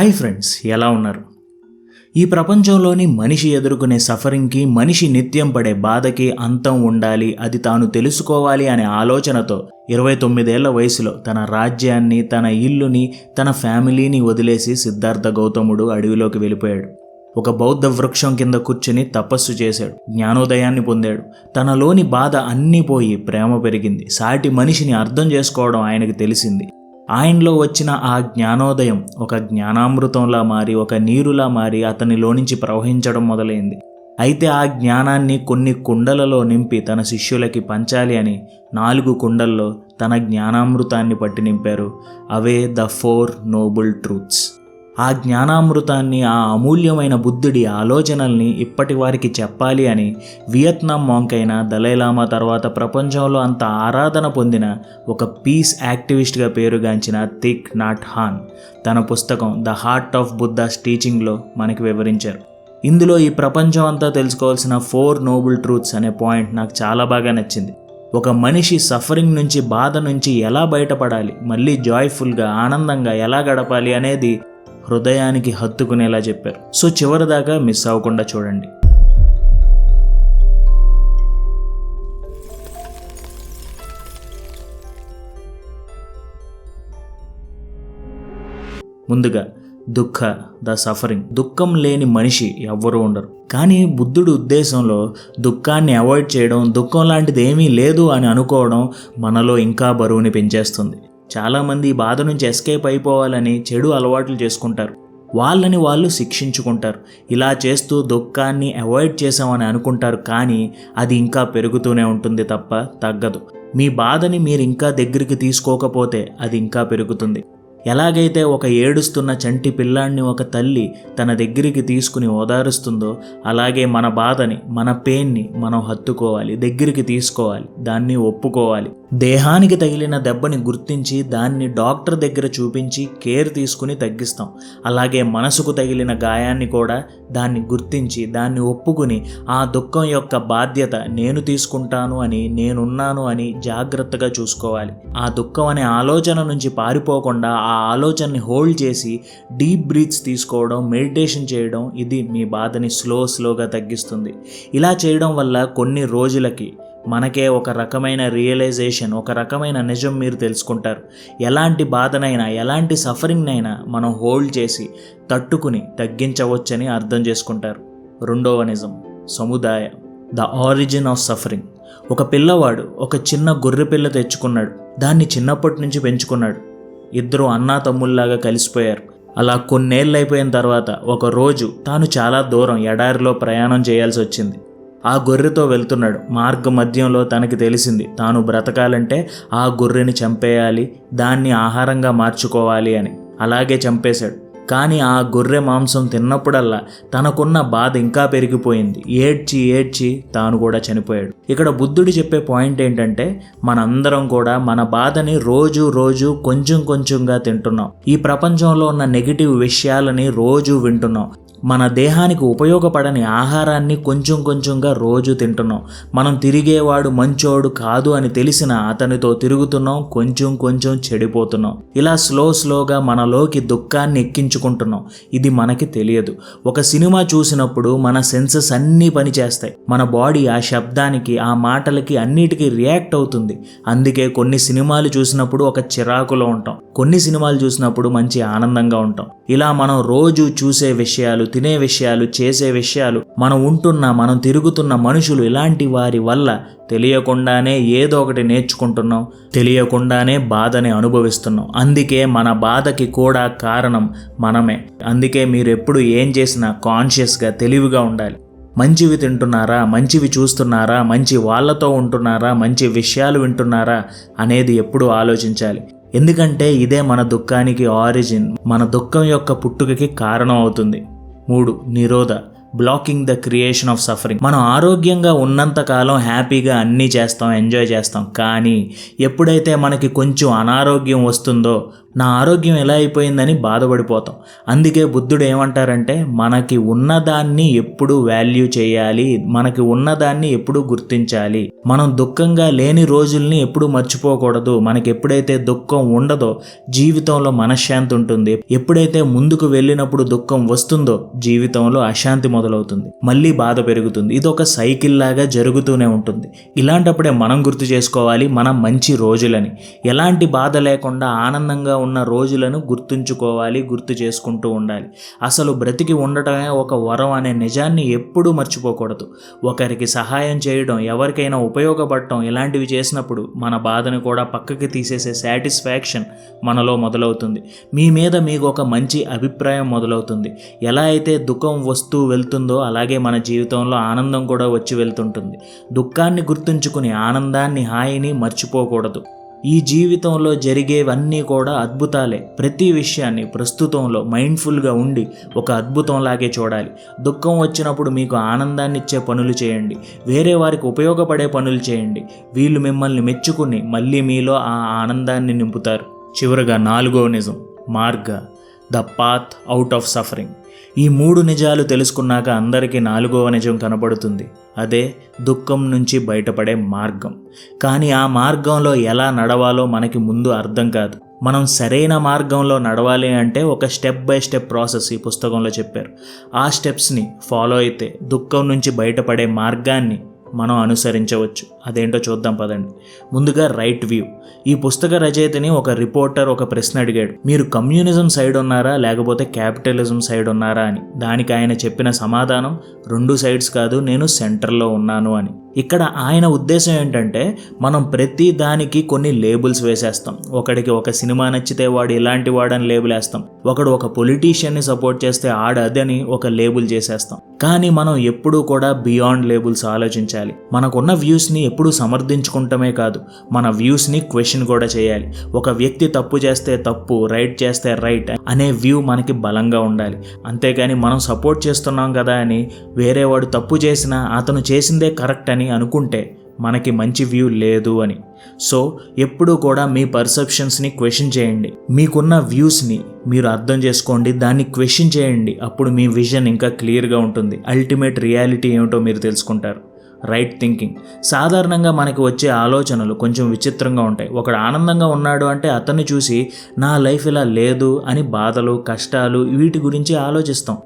Hi friends ఎలా ఉన్నారు? ఈ ప్రపంచంలోని మనిషి ఎదుర్కొనే సఫరింగ్కి మనిషి నిత్యం పడే బాధకి అంతం ఉండాలి అది తాను తెలుసుకోవాలి అనే ఆలోచనతో ఇరవై తొమ్మిదేళ్ళ వయసులో తన రాజ్యాన్ని తన ఇల్లుని తన ఫ్యామిలీని వదిలేసి సిద్ధార్థ గౌతముడు అడవిలోకి వెళ్ళిపోయాడు. ఒక బౌద్ధ వృక్షం కింద కూర్చుని తపస్సు చేశాడు జ్ఞానోదయాన్ని పొందాడు. తనలోని బాధ అన్నీ పోయి ప్రేమ పెరిగింది. సాటి మనిషిని అర్థం చేసుకోవడం ఆయనకు తెలిసింది. ఆయనలో వచ్చిన ఆ జ్ఞానోదయం ఒక జ్ఞానామృతంలా మారి ఒక నీరులా మారి అతనిలో నుంచి ప్రవహించడం మొదలైంది. అయితే ఆ జ్ఞానాన్ని కొన్ని కుండలలో నింపి తన శిష్యులకి పంచాలి అని నాలుగు కుండల్లో తన జ్ఞానామృతాన్ని పట్టి నింపారు. అవే ద ఫోర్ నోబుల్ ట్రూత్స్. ఆ జ్ఞానామృతాన్ని ఆ అమూల్యమైన బుద్ధుడి ఆలోచనల్ని ఇప్పటి వారికి చెప్పాలి అని వియత్నాం మాంక్ అయిన దలైలామా తర్వాత ప్రపంచంలో అంత ఆరాధన పొందిన ఒక పీస్ యాక్టివిస్ట్గా పేరుగాంచిన థిక్ నాట్ హాన్ తన పుస్తకం ద హార్ట్ ఆఫ్ బుద్ధాస్ టీచింగ్లో మనకి వివరించారు. ఇందులో ఈ ప్రపంచం అంతా తెలుసుకోవాల్సిన ఫోర్ నోబుల్ ట్రూత్స్ అనే పాయింట్ నాకు చాలా బాగా నచ్చింది. ఒక మనిషి సఫరింగ్ నుంచి బాధ నుంచి ఎలా బయటపడాలి మళ్ళీ జాయ్ఫుల్గా ఆనందంగా ఎలా గడపాలి అనేది హృదయానికి హత్తుకునేలా చెప్పారు. సో చివరిదాకా మిస్ అవ్వకుండా చూడండి. ముందుగా దుఃఖ ద సఫరింగ్. దుఃఖం లేని మనిషి ఎవ్వరూ ఉండరు. కానీ బుద్ధుడి ఉద్దేశంలో దుఃఖాన్ని అవాయిడ్ చేయడం దుఃఖం లాంటిది ఏమీ లేదు అని అనుకోవడం మనలో ఇంకా బరువుని పెంచేస్తుంది. చాలామంది ఈ బాధ నుంచి ఎస్కేప్ అయిపోవాలని చెడు అలవాట్లు చేసుకుంటారు. వాళ్ళని వాళ్ళు శిక్షించుకుంటారు. ఇలా చేస్తూ దుఃఖాన్ని అవాయిడ్ చేసామని అనుకుంటారు కానీ అది ఇంకా పెరుగుతూనే ఉంటుంది తప్ప తగ్గదు. మీ బాధని మీరు ఇంకా దగ్గరికి తీసుకోకపోతే అది ఇంకా పెరుగుతుంది. ఎలాగైతే ఒక ఏడుస్తున్న చంటి పిల్లాన్ని ఒక తల్లి తన దగ్గరికి తీసుకుని ఓదారుస్తుందో అలాగే మన బాధని మన పెయిన్ని మనం హత్తుకోవాలి దగ్గరికి తీసుకోవాలి దాన్ని ఒప్పుకోవాలి. దేహానికి తగిలిన దెబ్బని గుర్తించి దాన్ని డాక్టర్ దగ్గర చూపించి కేర్ తీసుకుని తగ్గిస్తాం. అలాగే మనసుకు తగిలిన గాయాన్ని కూడా దాన్ని గుర్తించి దాన్ని ఒప్పుకుని ఆ దుఃఖం యొక్క బాధ్యత నేను తీసుకుంటాను అని నేనున్నాను అని జాగ్రత్తగా చూసుకోవాలి. ఆ దుఃఖం అనే ఆలోచన నుంచి పారిపోకుండా ఆ ఆలోచనని హోల్డ్ చేసి డీప్ బ్రీత్స్ తీసుకోవడం మెడిటేషన్ చేయడం ఇది మీ బాధని స్లో స్లోగా తగ్గిస్తుంది. ఇలా చేయడం వల్ల కొన్ని రోజులకి మనకే ఒక రకమైన రియలైజేషన్ ఒక రకమైన నిజం మీరు తెలుసుకుంటారు. ఎలాంటి బాధనైనా ఎలాంటి సఫరింగ్నైనా మనం హోల్డ్ చేసి తట్టుకుని తగ్గించవచ్చని అర్థం చేసుకుంటారు. రెండవ నిజం సముదాయ. ద ఆరిజిన్ ఆఫ్ సఫరింగ్ ఒక పిల్లవాడు ఒక చిన్న గొర్రె పిల్ల తెచ్చుకున్నాడు. దాన్ని చిన్నప్పటి నుంచి పెంచుకున్నాడు. ఇద్దరు అన్నా తమ్ముల్లాగా కలిసిపోయారు. అలా కొన్నేళ్ళు అయిపోయిన తర్వాత ఒక రోజు తాను చాలా దూరం ఎడారిలో ప్రయాణం చేయాల్సి వచ్చింది. ఆ గొర్రెతో వెళ్తున్నాడు. మార్గ మధ్యంలో తనకి తెలిసింది తాను బ్రతకాలంటే ఆ గొర్రెని చంపేయాలి దాన్ని ఆహారంగా మార్చుకోవాలి అని. అలాగే చంపేశాడు. కానీ ఆ గొర్రె మాంసం తిన్నప్పుడల్లా తనకున్న బాధ ఇంకా పెరిగిపోయింది. ఏడ్చి ఏడ్చి తాను కూడా చనిపోయాడు. ఇక్కడ బుద్ధుడు చెప్పే పాయింట్ ఏంటంటే మనందరం కూడా మన బాధని రోజు రోజు కొంచెం కొంచెంగా తింటున్నాం. ఈ ప్రపంచంలో ఉన్న నెగిటివ్ విషయాలని రోజు వింటున్నాం. మన దేహానికి ఉపయోగపడని ఆహారాన్ని కొంచెం కొంచెంగా రోజు తింటున్నాం. మనం తిరిగేవాడు మంచోడు కాదు అని తెలిసిన అతనితో తిరుగుతున్నాం కొంచెం కొంచెం చెడిపోతున్నాం. ఇలా స్లో స్లోగా మనలోకి దుఃఖాన్ని ఎక్కించుకుంటున్నాం. ఇది మనకి తెలియదు. ఒక సినిమా చూసినప్పుడు మన సెన్సెస్ అన్నీ పనిచేస్తాయి. మన బాడీ ఆ శబ్దానికి ఆ మాటలకి అన్నిటికీ రియాక్ట్ అవుతుంది. అందుకే కొన్ని సినిమాలు చూసినప్పుడు ఒక చిరాకులో ఉంటాం. కొన్ని సినిమాలు చూసినప్పుడు మంచి ఆనందంగా ఉంటాం. ఇలా మనం రోజు చూసే విషయాలు తినే విషయాలు చేసే విషయాలు మనం ఉంటున్న మనం తిరుగుతున్న మనుషులు ఇలాంటి వారి వల్ల తెలియకుండానే ఏదో ఒకటి నేర్చుకుంటున్నాం తెలియకుండానే బాధని అనుభవిస్తున్నాం. అందుకే మన బాధకి కూడా కారణం మనమే. అందుకే మీరు ఎప్పుడు ఏం చేసినా కాన్షియస్గా తెలివిగా ఉండాలి. మంచివి తింటున్నారా మంచివి చూస్తున్నారా మంచి వాళ్ళతో ఉంటున్నారా మంచి విషయాలు వింటున్నారా అనేది ఎప్పుడూ ఆలోచించాలి. ఎందుకంటే ఇదే మన దుఃఖానికి ఆరిజిన్ మన దుఃఖం యొక్క పుట్టుకకి కారణం అవుతుంది. మూడు నిరోధ blocking the creation of suffering. మనం ఆరోగ్యంగా ఉన్నంతకాలం హ్యాపీగా అన్నీ చేస్తాం ఎంజాయ్ చేస్తాం. కానీ ఎప్పుడైతే మనకి కొంచెం అనారోగ్యం వస్తుందో నా ఆరోగ్యం ఎలా అయిపోయిందని బాధపడిపోతాం. అందుకే బుద్ధుడు ఏమంటారంటే మనకి ఉన్నదాన్ని ఎప్పుడు వాల్యూ చేయాలి మనకి ఉన్నదాన్ని ఎప్పుడు గుర్తించాలి. మనం దుఃఖంగా లేని రోజుల్ని ఎప్పుడు మర్చిపోకూడదు. మనకి ఎప్పుడైతే దుఃఖం ఉండదో జీవితంలో మనశ్శాంతి ఉంటుంది. ఎప్పుడైతే ముందుకు వెళ్ళినప్పుడు దుఃఖం వస్తుందో జీవితంలో అశాంతి మొదలవుతుంది. మళ్ళీ బాధ పెరుగుతుంది. ఇది ఒక సైకిల్ లాగా జరుగుతూనే ఉంటుంది. ఇలాంటప్పుడే మనం గుర్తు చేసుకోవాలి మనం మంచి రోజులని. ఎలాంటి బాధ లేకుండా ఆనందంగా ఉన్న రోజులను గుర్తుంచుకోవాలి గుర్తు చేసుకుంటూ ఉండాలి. అసలు బ్రతికి ఉండటమే ఒక వరం అనే నిజాన్ని ఎప్పుడూ మర్చిపోకూడదు. ఒకరికి సహాయం చేయడం ఎవరికైనా ఉపయోగపడటం ఇలాంటివి చేసినప్పుడు మన బాధను కూడా పక్కకి తీసేసే సాటిస్ఫాక్షన్ మనలో మొదలవుతుంది. మీ మీద మీకు ఒక మంచి అభిప్రాయం మొదలవుతుంది. ఎలా అయితే దుఃఖం వస్తూ వెళ్తుందో అలాగే మన జీవితంలో ఆనందం కూడా వచ్చి వెళ్తుంటుంది. దుఃఖాన్ని గుర్తుంచుకుని ఆనందాన్ని హాయిని మర్చిపోకూడదు. ఈ జీవితంలో జరిగేవన్నీ కూడా అద్భుతాలే. ప్రతి విషయాన్ని ప్రస్తుతంలో మైండ్ఫుల్గా ఉండి ఒక అద్భుతంలాగే చూడాలి. దుఃఖం వచ్చినప్పుడు మీకు ఆనందాన్ని ఇచ్చే పనులు చేయండి. వేరే వారికి ఉపయోగపడే పనులు చేయండి. వీళ్ళు మిమ్మల్ని మెచ్చుకుని మళ్ళీ మీలో ఆ ఆనందాన్ని నింపుతారు. చివరగా నాలుగో నిజం మార్గ the path out of suffering. ఈ మూడు నిజాలు తెలుసుకున్నాక అందరికీ నాలుగవ నిజం కనబడుతుంది అదే దుఃఖం నుంచి బయటపడే మార్గం. కానీ ఆ మార్గంలో ఎలా నడవాలో మనకి ముందు అర్థం కాదు. మనం సరైన మార్గంలో నడవాలి అంటే ఒక స్టెప్ బై స్టెప్ ప్రాసెస్ ఈ పుస్తకంలో చెప్పారు. ఆ స్టెప్స్ని ఫాలో అయితే దుఃఖం నుంచి బయటపడే మార్గాన్ని మనం అనుసరించవచ్చు. అదేంటో చూద్దాం పదండి. ముందుగా రైట్ వ్యూ. ఈ పుస్తక రచయితని ఒక రిపోర్టర్ ఒక ప్రశ్న అడిగాడు. మీరు కమ్యూనిజం సైడ్ ఉన్నారా? లేకపోతే క్యాపిటలిజం సైడ్ ఉన్నారా అని. దానికి ఆయన చెప్పిన సమాధానం రెండు సైడ్స్ కాదు నేను సెంటర్లో ఉన్నాను అని. ఇక్కడ ఆయన ఉద్దేశం ఏంటంటే మనం ప్రతి దానికి కొన్ని లేబుల్స్ వేసేస్తాం. ఒకడికి ఒక సినిమా నచ్చితే వాడు ఇలాంటి వాడని లేబుల్ వేస్తాం. ఒకడు ఒక పొలిటీషియన్ని సపోర్ట్ చేస్తే ఆడ అదని ఒక లేబుల్ చేసేస్తాం. కానీ మనం ఎప్పుడూ కూడా బియాండ్ లేబుల్స్ ఆలోచించాలి. మనకున్న వ్యూస్ని ఎప్పుడూ సమర్థించుకుంటమే కాదు మన వ్యూస్ని క్వశ్చన్ కూడా చేయాలి. ఒక వ్యక్తి తప్పు చేస్తే తప్పు రైట్ చేస్తే రైట్ అనే వ్యూ మనకి బలంగా ఉండాలి. అంతేగాని మనం సపోర్ట్ చేస్తున్నాం కదా అని వేరే వాడు తప్పు చేసినా అతను చేసిందే కరెక్ట్ అని అనుకుంటే మనకి మంచి వ్యూ లేదు అని. సో ఎప్పుడూ కూడా మీ పర్సెప్షన్స్ని క్వశ్చన్ చేయండి. మీకున్న వ్యూస్ని మీరు అర్థం చేసుకోండి. దాన్ని క్వశ్చన్ చేయండి. అప్పుడు మీ విజన్ ఇంకా క్లియర్గా ఉంటుంది. అల్టిమేట్ రియాలిటీ ఏమిటో మీరు తెలుసుకుంటారు. రైట్ థింకింగ్ సాధారణంగా మనకి వచ్చే ఆలోచనలు కొంచెం విచిత్రంగా ఉంటాయి. ఒకడు ఆనందంగా ఉన్నాడు అంటే అతన్ని చూసి నా లైఫ్ ఇలా లేదు అని బాధలు కష్టాలు వీటి గురించి ఆలోచిస్తాం.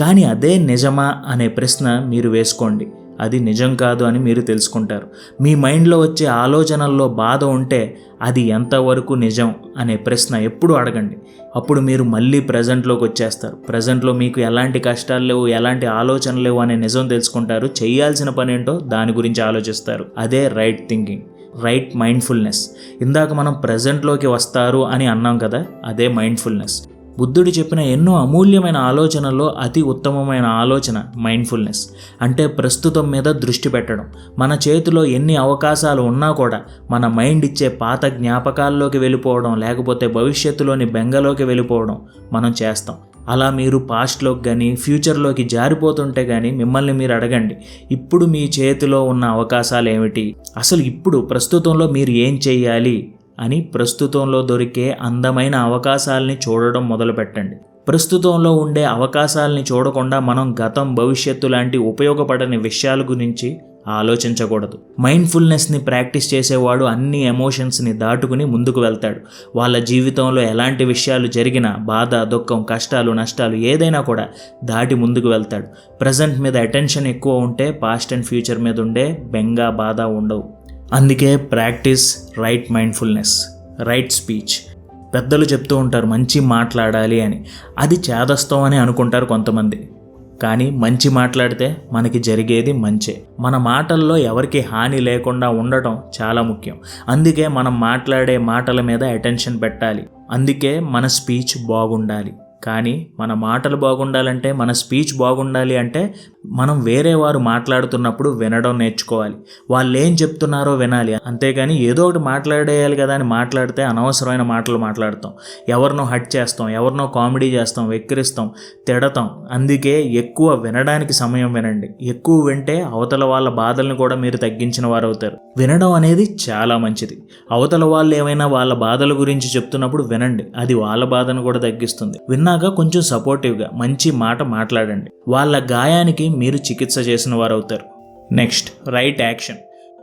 కానీ అదే నిజమా అనే ప్రశ్న మీరు వేసుకోండి. అది నిజం కాదు అని మీరు తెలుసుకుంటారు. మీ మైండ్లో వచ్చే ఆలోచనల్లో బాధ ఉంటే అది ఎంతవరకు నిజం అనే ప్రశ్న ఎప్పుడు అడగండి. అప్పుడు మీరు మళ్ళీ ప్రజెంట్లోకి వచ్చేస్తారు. ప్రజెంట్లో మీకు ఎలాంటి కష్టాలు లేవు ఎలాంటి ఆలోచనలు లేవు అనే నిజం తెలుసుకుంటారు. చేయాల్సిన పని ఏంటో దాని గురించి ఆలోచిస్తారు. అదే రైట్ థింకింగ్ రైట్ మైండ్ఫుల్నెస్. ఇందాక మనం ప్రజెంట్లోకి వస్తారు అని అన్నాం కదా అదే మైండ్ఫుల్నెస్. బుద్ధుడు చెప్పిన ఎన్నో అమూల్యమైన ఆలోచనల్లో అతి ఉత్తమమైన ఆలోచన మైండ్ఫుల్నెస్ అంటే ప్రస్తుతం మీద దృష్టి పెట్టడం. మన చేతిలో ఎన్ని అవకాశాలు ఉన్నా కూడా మన మైండ్ ఇచ్చే పాత జ్ఞాపకాల్లోకి వెళ్ళిపోవడం లేకపోతే భవిష్యత్తులోని బెంగలోకి వెళ్ళిపోవడం మనం చేస్తాం. అలా మీరు పాస్ట్లోకి కానీ ఫ్యూచర్లోకి జారిపోతుంటే కానీ మిమ్మల్ని మీరు అడగండి. ఇప్పుడు మీ చేతిలో ఉన్న అవకాశాలు ఏమిటి అసలు ఇప్పుడు ప్రస్తుతంలో మీరు ఏం చేయాలి అని ప్రస్తుతంలో దొరికే అందమైన అవకాశాలని చూడడం మొదలుపెట్టండి. ప్రస్తుతంలో ఉండే అవకాశాలని చూడకుండా మనం గతం భవిష్యత్తు లాంటి ఉపయోగపడని విషయాల గురించి ఆలోచించకూడదు. మైండ్ఫుల్నెస్ని ప్రాక్టీస్ చేసేవాడు అన్ని ఎమోషన్స్ని దాటుకుని ముందుకు వెళ్తాడు. వాళ్ళ జీవితంలో ఎలాంటి విషయాలు జరిగినా బాధ దుఃఖం కష్టాలు నష్టాలు ఏదైనా కూడా దాటి ముందుకు వెళ్తాడు. ప్రజెంట్ మీద అటెన్షన్ ఎక్కువ ఉంటే పాస్ట్ అండ్ ఫ్యూచర్ మీద ఉండే బెంగా బాధ ఉండవు. అందుకే practice right mindfulness right speech. పెద్దలు చెప్తూ ఉంటారు మంచి మాట్లాడాలి అని. అది చేదస్తాం అని అనుకుంటారు కొంతమంది. కానీ మంచి మాట్లాడితే మనకి జరిగేది మంచే. మన మాటల్లో ఎవరికి హాని లేకుండా ఉండటం చాలా ముఖ్యం. అందుకే మనం మాట్లాడే మాటల మీద అటెన్షన్ పెట్టాలి. అందుకే మన స్పీచ్ బాగుండాలి. కానీ మన మాటలు బాగుండాలంటే మన స్పీచ్ బాగుండాలి అంటే మనం వేరే వారు మాట్లాడుతున్నప్పుడు వినడం నేర్చుకోవాలి. వాళ్ళు ఏం చెప్తున్నారో వినాలి. అంతేగాని ఏదో ఒకటి మాట్లాడేయాలి కదా అని మాట్లాడితే అనవసరమైన మాటలు మాట్లాడతాం. ఎవరినో హట్ చేస్తాం ఎవరినో కామెడీ చేస్తాం వెక్కిరిస్తాం తిడతాం. అందుకే ఎక్కువ వినడానికి సమయం వినండి. ఎక్కువ వింటే అవతల వాళ్ళ బాధలను కూడా మీరు తగ్గించిన వారు అవుతారు వినడం అనేది చాలా మంచిది. అవతల వాళ్ళు ఏమైనా వాళ్ళ బాధల గురించి చెప్తున్నప్పుడు వినండి. అది వాళ్ళ బాధను కూడా తగ్గిస్తుంది. అన్నాగా కొంచెం సపోర్టివ్గా మంచి మాట మాట్లాడండి. వాళ్ళ గాయానికి మీరు చికిత్స చేసిన వారు అవుతారు నెక్స్ట్ రైట్ యాక్షన్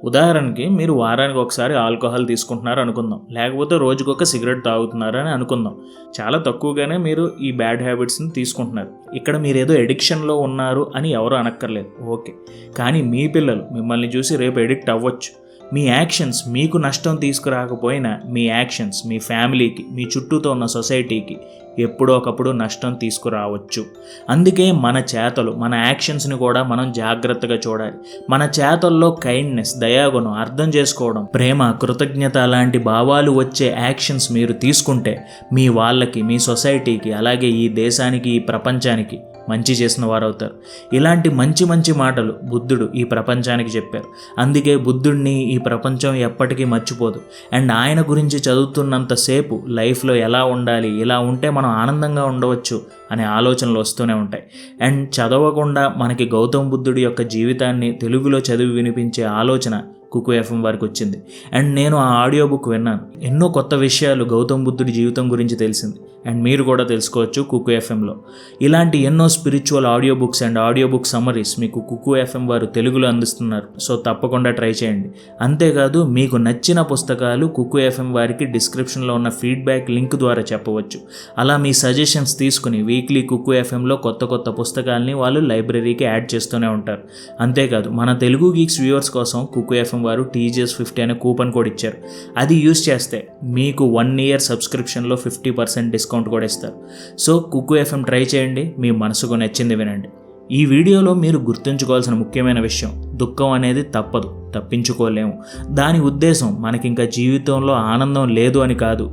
ఉదాహరణకి మీరు వారానికి ఒకసారి ఆల్కహాల్ తీసుకుంటున్నారు అనుకుందాం. లేకపోతే రోజుకొక సిగరెట్ తాగుతున్నారు అని అనుకుందాం. చాలా తక్కువగానే మీరు ఈ బ్యాడ్ హ్యాబిట్స్ని తీసుకుంటున్నారు. ఇక్కడ మీరు ఏదో ఎడిక్షన్లో ఉన్నారు అని ఎవరు అనక్కర్లేదు. ఓకే కానీ మీ పిల్లలు మిమ్మల్ని చూసి రేపు ఎడిక్ట్ అవ్వచ్చు. మీ యాక్షన్స్ మీకు నష్టం తీసుకురాకపోయినా మీ యాక్షన్స్ మీ ఫ్యామిలీకి మీ చుట్టూతో ఉన్న సొసైటీకి ఎప్పుడో ఒకప్పుడు నష్టం తీసుకురావచ్చు. అందుకే మన చేతలు మన యాక్షన్స్ని కూడా మనం జాగ్రత్తగా చూడాలి. మన చేతల్లో కైండ్నెస్ దయాగుణం అర్థం చేసుకోవడం ప్రేమ కృతజ్ఞత లాంటి భావాలు వచ్చే యాక్షన్స్ మీరు తీసుకుంటే మీ వాళ్ళకి మీ సొసైటీకి అలాగే ఈ దేశానికి ఈ ప్రపంచానికి మంచి చేసిన వారు అవుతారు ఇలాంటి మంచి మంచి మాటలు బుద్ధుడు ఈ ప్రపంచానికి చెప్పారు. అందుకే బుద్ధుడిని ఈ ప్రపంచం ఎప్పటికీ మర్చిపోదు. అండ్ ఆయన గురించి చదువుతున్నంతసేపు లైఫ్లో ఎలా ఉండాలి ఇలా ఉంటే మనం ఆనందంగా ఉండవచ్చు. అనే ఆలోచనలు వస్తూనే ఉంటాయి. అండ్ చదవకుండా మనకి గౌతమ్ బుద్ధుడి యొక్క జీవితాన్ని తెలుగులో చదివి వినిపించే ఆలోచన కుకు ఎఫ్ఎం వారికి వచ్చింది. అండ్ నేను ఆ ఆడియో బుక్ విన్నాను. ఎన్నో కొత్త విషయాలు గౌతమ్ బుద్ధుడి జీవితం గురించి తెలిసింది. అండ్ మీరు కూడా తెలుసుకోవచ్చు కుకు ఎఫ్ఎంలో ఇలాంటి ఎన్నో spiritual audio books and audio book summaries మీకు కుకు ఎఫ్ఎం వారు తెలుగులో అందిస్తున్నారు. సో తప్పకుండా ట్రై చేయండి. అంతేకాదు మీకు నచ్చిన పుస్తకాలు కుకు ఎఫ్ఎం వారికి డిస్క్రిప్షన్లో ఉన్న ఫీడ్బ్యాక్ లింక్ ద్వారా చెప్పవచ్చు. అలా మీ సజెషన్స్ తీసుకుని వీక్లీ కుక్కు ఎఫ్ఎంలో కొత్త కొత్త పుస్తకాలని వాళ్ళు లైబ్రరీకి యాడ్ చేస్తూనే ఉంటారు. అంతేకాదు మన తెలుగు గీక్స్ వ్యూవర్స్ కోసం కుక్కు ఎఫ్ఎం వారు టీజీఎస్ ఫిఫ్టీ అనే కూపన్ కోడ్ ఇచ్చారు. అది యూస్ చేస్తే మీకు వన్ ఇయర్ సబ్స్క్రిప్షన్లో ఫిఫ్టీ పర్సెంట్ డిస్కౌంట్ కూడా ఇస్తారు. సో కుక్కు ఎఫ్ఎం ట్రై చేయండి మీ మనసుకు నచ్చింది వినండి. ఈ వీడియోలో మీరు గుర్తుంచుకోవాల్సిన ముఖ్యమైన విషయం దుఃఖం అనేది తప్పదు తప్పించుకోలేము. దాని ఉద్దేశం మనకింకా జీవితంలో ఆనందం లేదు అని కాదు.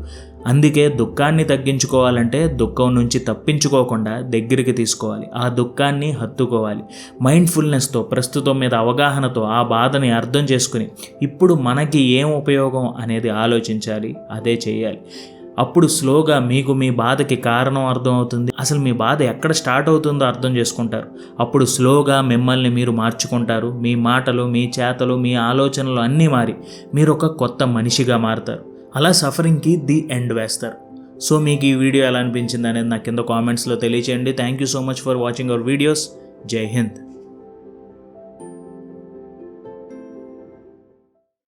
అందుకే దుఃఖాన్ని తగ్గించుకోవాలంటే దుఃఖం నుంచి తప్పించుకోకుండా దగ్గరికి తీసుకోవాలి. ఆ దుఃఖాన్ని హత్తుకోవాలి. మైండ్ఫుల్నెస్తో ప్రస్తుతం మీద అవగాహనతో ఆ బాధని అర్థం చేసుకుని ఇప్పుడు మనకి ఏం ఉపయోగం అనేది ఆలోచించాలి అదే చేయాలి. అప్పుడు స్లోగా మీకు మీ బాధకి కారణం అర్థమవుతుంది. అసలు మీ బాధ ఎక్కడ స్టార్ట్ అవుతుందో అర్థం చేసుకుంటారు. అప్పుడు స్లోగా మిమ్మల్ని మీరు మార్చుకుంటారు. మీ మాటలు మీ చేతలు మీ ఆలోచనలు అన్నీ మారి మీరు ఒక కొత్త మనిషిగా మారుతారు. అలా సఫరింగ్కి ది ఎండ్ వేస్తారు. సో మీకు ఈ వీడియో ఎలా అనిపించింది అనేది నా కింద కామెంట్స్లో తెలియచేయండి. Thank you so much for watching our videos జై హింద్